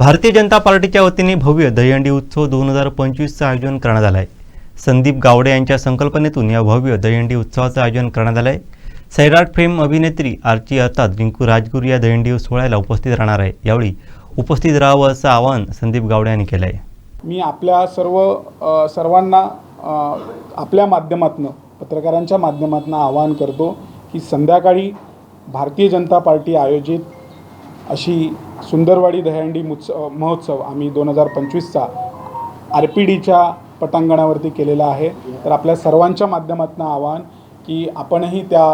भारतीय जनता पार्टीच्या वतीने भव्य दहीहंडी उत्सव दोन हजार पंचवीसचं आयोजन करण्यात आलं आहे संदीप गावडे यांच्या संकल्पनेतून या भव्य दहीहंडी उत्सवाचं आयोजन करण्यात आलं आहे सैराट फेम अभिनेत्री आरची अर्थात रिंकू राजगुरू या दहीहंडी सोहळ्याला उपस्थित राहणार आहे. यावेळी उपस्थित राहावं असं आवाहन संदीप गावडे यांनी केलं आहे मी आपल्या सर्व सर्वांना आपल्या माध्यमातनं पत्रकारांच्या माध्यमातून आवाहन करतो की संध्याकाळी भारतीय जनता पार्टी आयोजित अशी सुंदरवाडी दह्यांडी मुत्स महोत्सव आम्ही दोन हजार पंचवीसचा आर पी डीच्या पटांगणावरती केलेला आहे. तर आपल्या सर्वांच्या माध्यमातून आवाहन की आपणही त्या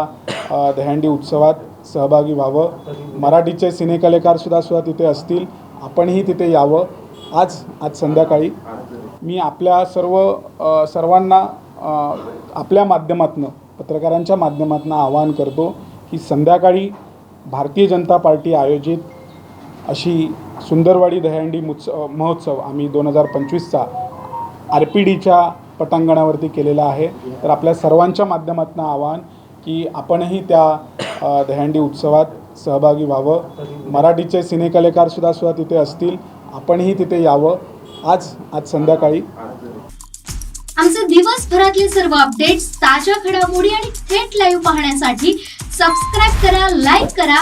दह्यांडी दहीहंडी उत्सवात सहभागी व्हावं. मराठीचे सिनेकलेकारसुद्धा सुद्धा तिथे असतील. आपणही तिथे यावं. आज आज संध्याकाळी मी आपल्या सर्व सर्वांना आपल्या माध्यमातून पत्रकारांच्या माध्यमातून आवाहन करतो की संध्याकाळी भारतीय जनता पार्टी आयोजित अशी सुंदरवाडी दह्यांडी मुत्स महोत्सव आम्ही दोन हजार पंचवीसचा आर पी डीच्या पटांगणावरती केलेला आहे. तर आपल्या सर्वांच्या माध्यमातून आवाहन की आपणही त्या दह्यांडी दहीहंडी उत्सवात सहभागी व्हावं. मराठीचे सिनेकलेकारसुद्धा सुद्धा तिथे असतील. आपणही तिथे यावं. आज आज संध्याकाळी. आमचे दिवसभरातले सर्व अपडेट्स ताज्या घडामोडी आणि थेट लाईव्ह पाहण्यासाठी सबस्क्राईब करा लाईक करा.